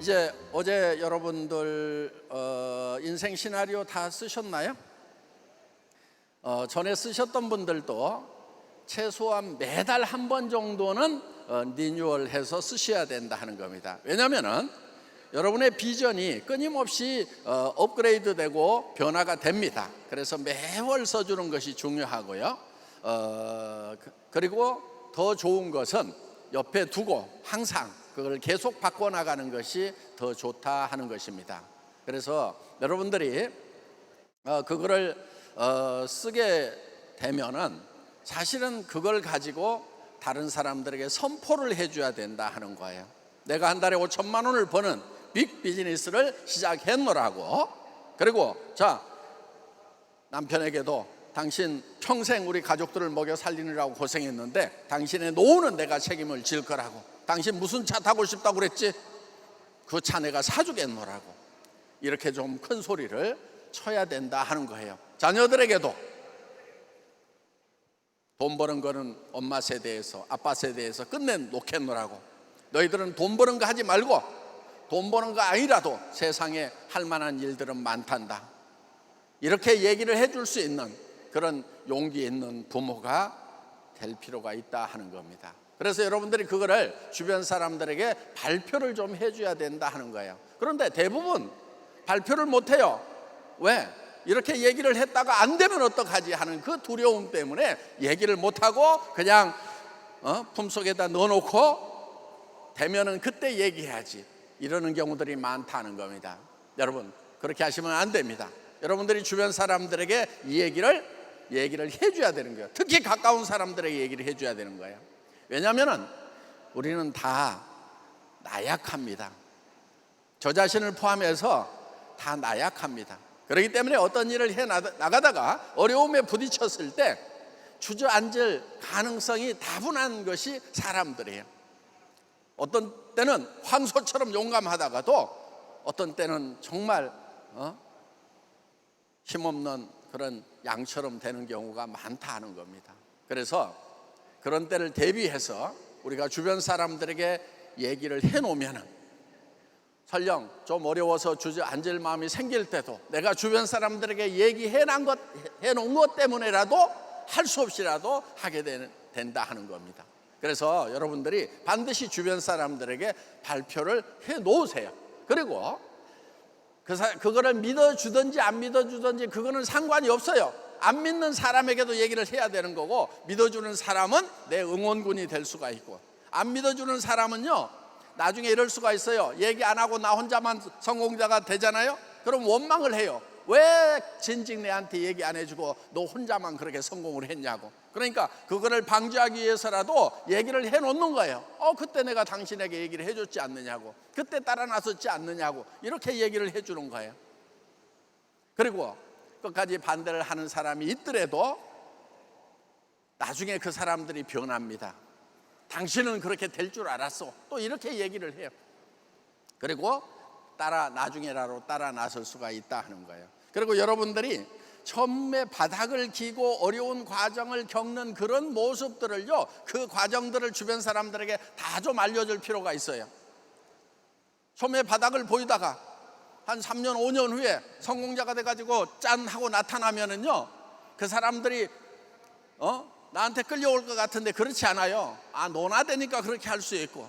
이제 어제 여러분들 어, 인생 시나리오 다 쓰셨나요? 어, 전에 쓰셨던 분들도 최소한 매달 한 번 정도는 어, 리뉴얼해서 쓰셔야 된다 하는 겁니다. 왜냐하면은 여러분의 비전이 끊임없이 어, 업그레이드되고 변화가 됩니다. 그래서 매월 써주는 것이 중요하고요. 어, 그- 그리고 더 좋은 것은 옆에 두고 항상 그걸 계속 바꿔나가는 것이 더 좋다 하는 것입니다. 그래서 여러분들이 어, 그거를 어, 쓰게 되면은 사실은 그걸 가지고 다른 사람들에게 선포를 해줘야 된다 하는 거예요. 내가 한 달에 5천만 원을 버는 빅 비즈니스를 시작했노라고. 그리고 자 남편에게도 당신 평생 우리 가족들을 먹여 살리느라고 고생했는데 당신의 노후는 내가 책임을 질 거라고. 당신 무슨 차 타고 싶다고 그랬지? 그 차 내가 사주겠노라고. 이렇게 좀 큰 소리를 쳐야 된다 하는 거예요. 자녀들에게도 돈 버는 거는 엄마 세대에서 아빠 세대에서 끝내 놓겠노라고. 너희들은 돈 버는 거 하지 말고 돈 버는 거 아니라도 세상에 할 만한 일들은 많단다. 이렇게 얘기를 해줄 수 있는 그런 용기 있는 부모가 될 필요가 있다 하는 겁니다. 그래서 여러분들이 그거를 주변 사람들에게 발표를 좀 해줘야 된다 하는 거예요. 그런데 대부분 발표를 못 해요. 왜? 이렇게 얘기를 했다가 안 되면 어떡하지 하는 그 두려움 때문에 얘기를 못 하고 그냥 어? 품속에다 넣어놓고 되면은 그때 얘기해야지 이러는 경우들이 많다는 겁니다. 여러분 그렇게 하시면 안 됩니다. 여러분들이 주변 사람들에게 이 얘기를 얘기를 해줘야 되는 거예요. 특히 가까운 사람들에게 얘기를 해줘야 되는 거예요. 왜냐하면은 우리는 다 나약합니다. 저 자신을 포함해서 다 나약합니다. 그렇기 때문에 어떤 일을 해 나가다가 어려움에 부딪혔을 때 주저앉을 가능성이 다분한 것이 사람들이에요. 어떤 때는 황소처럼 용감하다가도 어떤 때는 정말 어? 힘없는 그런 양처럼 되는 경우가 많다 하는 겁니다. 그래서 그런 때를 대비해서 우리가 주변 사람들에게 얘기를 해놓으면은 설령 좀 어려워서 주저앉을 마음이 생길 때도 내가 주변 사람들에게 얘기해 놓은 것, 해놓은 것 때문에라도 할 수 없이라도 하게 되는, 된다 하는 겁니다. 그래서 여러분들이 반드시 주변 사람들에게 발표를 해 놓으세요. 그리고 그 사, 그거를 믿어주든지 안 믿어주든지 그거는 상관이 없어요. 안 믿는 사람에게도 얘기를 해야 되는 거고 믿어주는 사람은 내 응원군이 될 수가 있고 안 믿어주는 사람은요 나중에 이럴 수가 있어요. 얘기 안 하고 나 혼자만 성공자가 되잖아요. 그럼 원망을 해요. 왜 진즉 내한테 얘기 안 해주고 너 혼자만 그렇게 성공을 했냐고. 그러니까 그거를 방지하기 위해서라도 얘기를 해놓는 거예요. 어 그때 내가 당신에게 얘기를 해줬지 않느냐고. 그때 따라 나섰지 않느냐고. 이렇게 얘기를 해주는 거예요. 그리고 끝까지 반대를 하는 사람이 있더라도 나중에 그 사람들이 변합니다. 당신은 그렇게 될 줄 알았어. 또 이렇게 얘기를 해요. 그리고 따라 나중에라도 따라 나설 수가 있다 하는 거예요. 그리고 여러분들이 처음에 바닥을 기고 어려운 과정을 겪는 그런 모습들을요, 그 과정들을 주변 사람들에게 다 좀 알려줄 필요가 있어요. 처음에 바닥을 보이다가 한 3년, 5년 후에 성공자가 돼가지고 짠 하고 나타나면은요, 그 사람들이 어? 나한테 끌려올 것 같은데 그렇지 않아요. 아, 너나 되니까 그렇게 할 수 있고.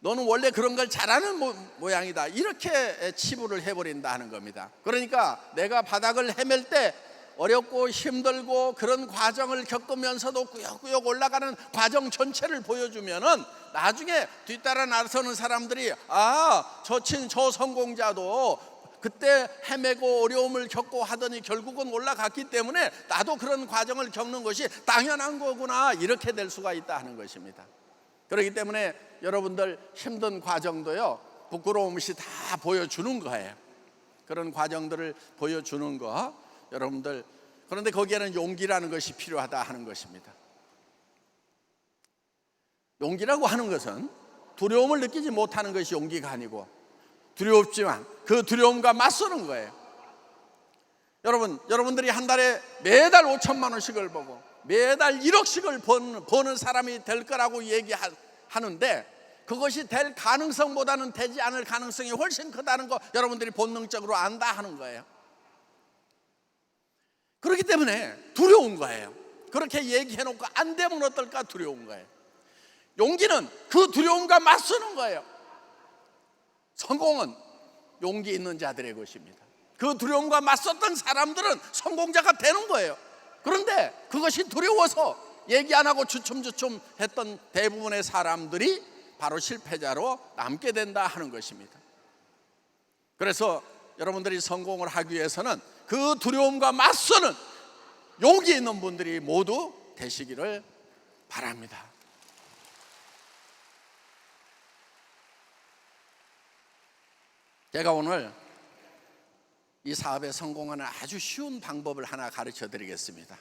너는 원래 그런 걸 잘하는 모, 모양이다. 이렇게 치부를 해버린다 하는 겁니다. 그러니까 내가 바닥을 헤맬 때 어렵고 힘들고 그런 과정을 겪으면서도 꾸역꾸역 올라가는 과정 전체를 보여주면은 나중에 뒤따라 나서는 사람들이 아, 저 친 저 성공자도 그때 헤매고 어려움을 겪고 하더니 결국은 올라갔기 때문에 나도 그런 과정을 겪는 것이 당연한 거구나 이렇게 될 수가 있다 하는 것입니다. 그렇기 때문에 여러분들 힘든 과정도요 부끄러움 없이 다 보여주는 거예요. 그런 과정들을 보여주는 거 여러분들 그런데 거기에는 용기라는 것이 필요하다 하는 것입니다. 용기라고 하는 것은 두려움을 느끼지 못하는 것이 용기가 아니고 두렵지만 그 두려움과 맞서는 거예요. 여러분, 여러분들이 한 달에 매달 5천만 원씩을 보고 매달 1억씩을 버는, 버는 사람이 될 거라고 얘기하는데 그것이 될 가능성보다는 되지 않을 가능성이 훨씬 크다는 거 여러분들이 본능적으로 안다 하는 거예요. 그렇기 때문에 두려운 거예요. 그렇게 얘기해놓고 안 되면 어떨까 두려운 거예요. 용기는 그 두려움과 맞서는 거예요. 성공은 용기 있는 자들의 것입니다. 그 두려움과 맞섰던 사람들은 성공자가 되는 거예요. 그런데 그것이 두려워서 얘기 안 하고 주춤주춤 했던 대부분의 사람들이 바로 실패자로 남게 된다 하는 것입니다. 그래서 여러분들이 성공을 하기 위해서는 그 두려움과 맞서는 용기 있는 분들이 모두 되시기를 바랍니다. 제가 오늘 이 사업에 성공하는 아주 쉬운 방법을 하나 가르쳐 드리겠습니다.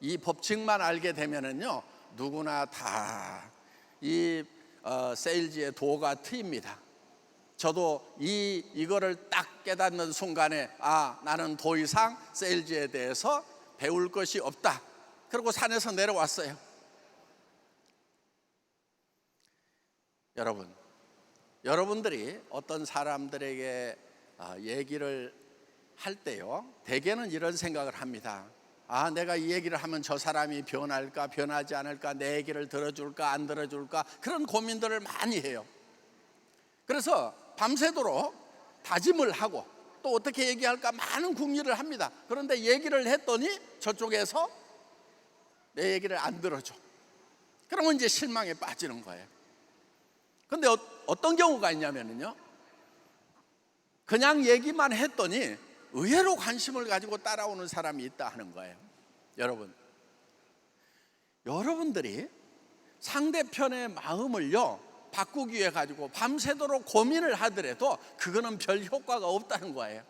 이 법칙만 알게 되면은요 누구나 다이 어, 세일즈의 도가 트입니다. 저도 이 이거를 딱 깨닫는 순간에 아 나는 더 이상 세일즈에 대해서 배울 것이 없다. 그리고 산에서 내려왔어요. 여러분, 여러분들이 어떤 사람들에게 아, 얘기를 할 때요, 대개는 이런 생각을 합니다. 아, 내가 이 얘기를 하면 저 사람이 변할까, 변하지 않을까, 내 얘기를 들어줄까, 안 들어줄까, 그런 고민들을 많이 해요. 그래서 밤새도록 다짐을 하고 또 어떻게 얘기할까 많은 궁리를 합니다. 그런데 얘기를 했더니 저쪽에서 내 얘기를 안 들어줘. 그러면 이제 실망에 빠지는 거예요. 근데 어, 어떤 경우가 있냐면요. 그냥 얘기만 했더니 의외로 관심을 가지고 따라오는 사람이 있다 하는 거예요. 여러분. 여러분들이 상대편의 마음을요. 바꾸기 위해 가지고 밤새도록 고민을 하더라도 그거는 별 효과가 없다는 거예요.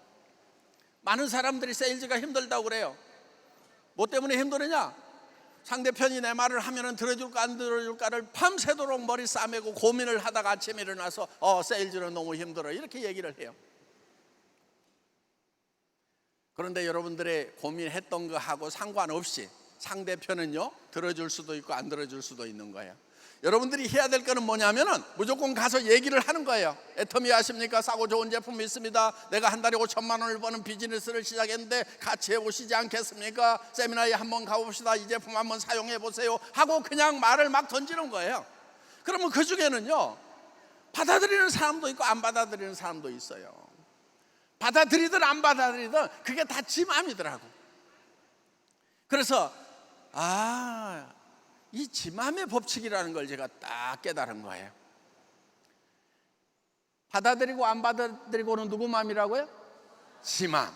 많은 사람들이 세일즈가 힘들다고 그래요. 뭐 때문에 힘드느냐? 상대편이 내 말을 하면은 들어줄까 안 들어줄까를 밤새도록 머리 싸매고 고민을 하다가 아침에 일어나서 어 세일즈는 너무 힘들어 이렇게 얘기를 해요. 그런데 여러분들의 고민했던 거하고 상관없이 상대편은요 들어줄 수도 있고 안 들어줄 수도 있는 거예요. 여러분들이 해야 될 거는 뭐냐면은 무조건 가서 얘기를 하는 거예요. 애터미 아십니까? 싸고 좋은 제품이 있습니다. 내가 한 달에 5천만 원을 버는 비즈니스를 시작했는데 같이 해보시지 않겠습니까? 세미나에 한번 가봅시다. 이 제품 한번 사용해 보세요. 하고 그냥 말을 막 던지는 거예요. 그러면 그 중에는요 받아들이는 사람도 있고 안 받아들이는 사람도 있어요. 받아들이든 안 받아들이든 그게 다 지 마음이더라고. 그래서 아, 이 지맘의 법칙이라는 걸 제가 딱 깨달은 거예요. 받아들이고 안 받아들이고는 누구 마음이라고요? 지맘.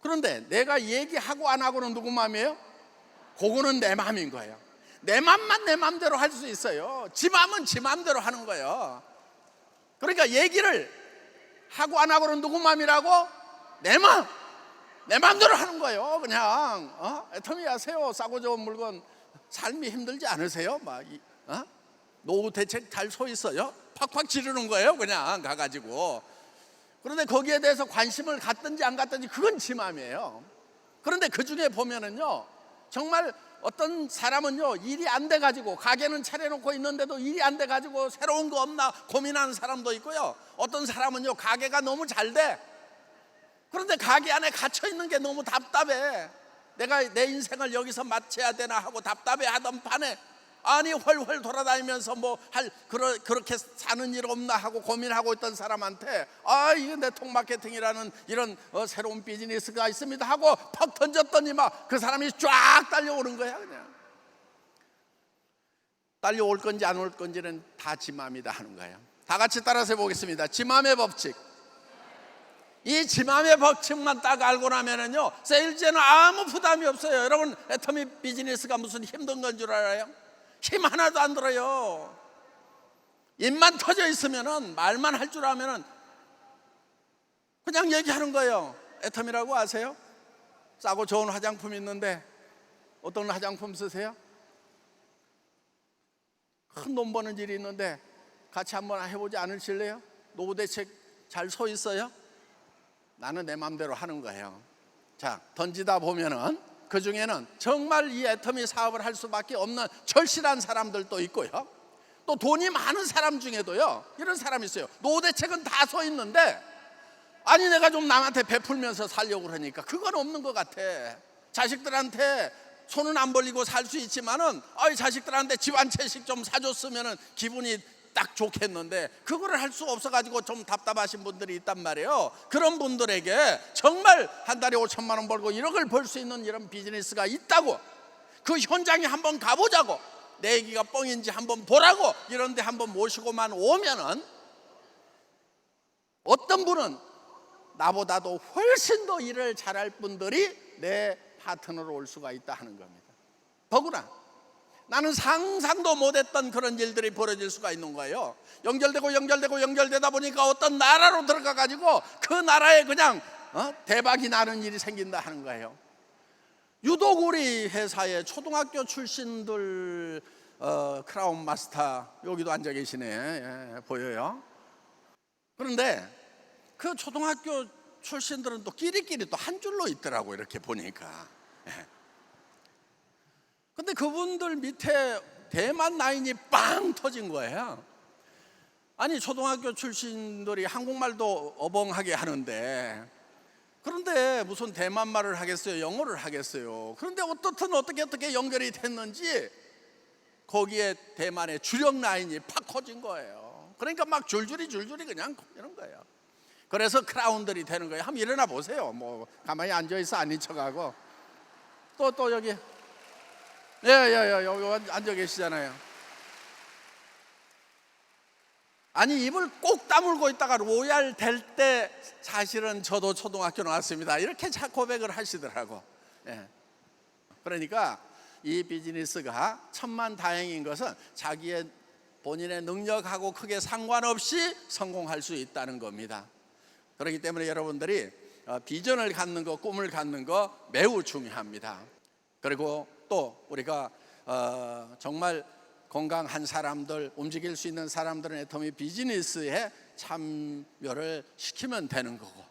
그런데 내가 얘기하고 안 하고는 누구 마음이에요? 그거는 내 마음인 거예요. 내 맘만 내 맘대로 할 수 있어요. 지 맘은 지 맘대로 하는 거예요. 그러니까 얘기를 하고 안 하고는 누구 마음이라고? 내 마음. 내 마음대로 하는 거예요. 그냥 어? 애터미 하세요. 싸고 좋은 물건 삶이 힘들지 않으세요? 막 이, 어? 노후 대책 잘서 있어요? 팍팍 지르는 거예요. 그냥 가가지고. 그런데 거기에 대해서 관심을 갖든지 안 갖든지 그건 지 마음이에요. 그런데 그 중에 보면은요, 정말 어떤 사람은요 일이 안 돼 가지고 가게는 차려놓고 있는데도 일이 안 돼 가지고 새로운 거 없나 고민하는 사람도 있고요. 어떤 사람은요 가게가 너무 잘 돼. 그런데 가게 안에 갇혀 있는 게 너무 답답해. 내가 내 인생을 여기서 마쳐야 되나 하고 답답해 하던 판에 아니 훨훨 돌아다니면서 뭐할 그렇게 사는 일 없나 하고 고민하고 있던 사람한테 아 이게 네트워크 마케팅이라는 이런 어, 새로운 비즈니스가 있습니다 하고 퍽 던졌더니 막 그 사람이 쫙 딸려오는 거야 그냥. 딸려올 건지 안 올 건지는 다지 맘이다 하는 거예요. 다 같이 따라서 해보겠습니다. 지 맘의 법칙 이 지맘의 법칙만 딱 알고 나면은요 세일즈에는 아무 부담이 없어요 여러분 애터미 비즈니스가 무슨 힘든 건 줄 알아요? 힘 하나도 안 들어요 입만 터져 있으면은 말만 할줄 아면은 그냥 얘기하는 거예요 애터미라고 아세요? 싸고 좋은 화장품 있는데 어떤 화장품 쓰세요? 큰 돈 버는 일이 있는데 같이 한번 해보지 않으실래요? 노후 대책 잘 서 있어요? 나는 내 마음대로 하는 거예요. 자, 던지다 보면은 그 중에는 정말 이 애터미 사업을 할 수밖에 없는 절실한 사람들도 있고요. 또 돈이 많은 사람 중에도요 이런 사람이 있어요 노대책은 다 서 있는데 아니 내가 좀 남한테 베풀면서 살려고 그러니까 그건 없는 것 같아 자식들한테 손은 안 벌리고 살 수 있지만은 아이 자식들한테 집 한 채씩 좀 사줬으면은 기분이 딱 좋겠는데 그거를 할 수 없어 가지고 좀 답답하신 분들이 있단 말이에요 그런 분들에게 정말 한 달에 5천만 원 벌고 1억을 벌 수 있는 이런 비즈니스가 있다고 그 현장에 한번 가보자고 내 얘기가 뻥인지 한번 보라고 이런 데 한번 모시고만 오면은 어떤 분은 나보다도 훨씬 더 일을 잘할 분들이 내 파트너로 올 수가 있다 하는 겁니다. 더구나 나는 상상도 못했던 그런 일들이 벌어질 수가 있는 거예요. 연결되고 연결되고 연결되다 보니까 어떤 나라로 들어가 가지고 그 나라에 그냥 어? 대박이 나는 일이 생긴다 하는 거예요. 유독 우리 회사에 초등학교 출신들 어, 크라운 마스터 여기도 앉아 계시네 예, 보여요. 그런데 그 초등학교 출신들은 또 끼리끼리 또 한 줄로 있더라고 이렇게 보니까. 예. 근데 그분들 밑에 대만 라인이 빵 터진 거예요. 아니 초등학교 출신들이 한국말도 어벙하게 하는데 그런데 무슨 대만 말을 하겠어요? 영어를 하겠어요? 그런데 어떻든 어떻게 어떻게 연결이 됐는지 거기에 대만의 주력 라인이 팍 커진 거예요. 그러니까 막 줄줄이 줄줄이 그냥 이런 거예요. 그래서 크라운들이 되는 거예요. 한번 일어나 보세요. 뭐 가만히 앉아 있어 아닌 척하고 또 또 여기 예예예 여기 앉아 계시잖아요. 아니 입을 꼭 다물고 있다가 로얄 될 때 사실은 저도 초등학교 나왔습니다. 이렇게 자 고백을 하시더라고. 예. 그러니까 이 비즈니스가 천만 다행인 것은 자기의 본인의 능력하고 크게 상관없이 성공할 수 있다는 겁니다. 그렇기 때문에 여러분들이 어, 비전을 갖는 거, 꿈을 갖는 거 매우 중요합니다. 그리고 또 우리가 어, 정말 건강한 사람들, 움직일 수 있는 사람들은 애터미 비즈니스에 참여를 시키면 되는 거고.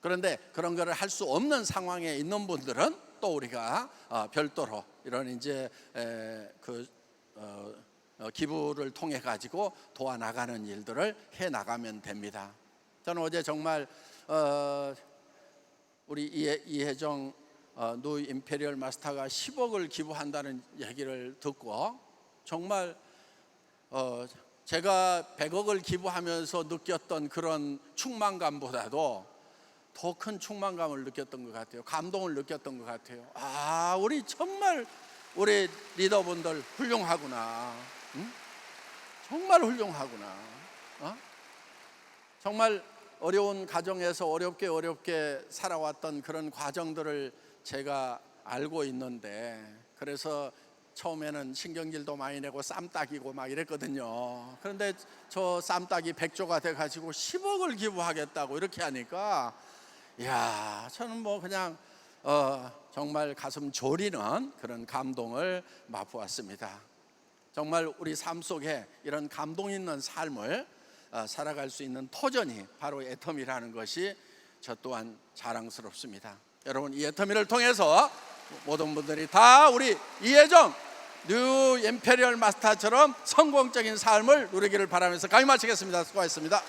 그런데 그런 거를 할 수 없는 상황에 있는 분들은 또 우리가 어, 별도로 이런 이제 에, 그 어, 어, 기부를 통해 가지고 도와 나가는 일들을 해 나가면 됩니다. 저는 어제 정말 어, 우리 이해, 이혜정 어, 노 임페리얼 마스터가 10억을 기부한다는 얘기를 듣고 정말 어, 제가 100억을 기부하면서 느꼈던 그런 충만감보다도 더 큰 충만감을 느꼈던 것 같아요. 감동을 느꼈던 것 같아요. 아, 우리 정말 우리 리더분들 훌륭하구나. 응? 정말 훌륭하구나. 어? 정말 어려운 가정에서 어렵게 어렵게 살아왔던 그런 과정들을 제가 알고 있는데 그래서 처음에는 신경질도 많이 내고 쌈딱이고 막 이랬거든요. 그런데 저 쌈딱이 백조가 돼 가지고 10억을 기부하겠다고 이렇게 하니까 야, 저는 뭐 그냥 어, 정말 가슴 졸이는 그런 감동을 맛보았습니다. 정말 우리 삶 속에 이런 감동 있는 삶을 어, 살아갈 수 있는 터전이 바로 애터미라는 것이 저 또한 자랑스럽습니다. 여러분 이 애터미를 통해서 모든 분들이 다 우리 이혜정 뉴 임페리얼 마스터처럼 성공적인 삶을 누리기를 바라면서 강의 마치겠습니다. 수고하셨습니다.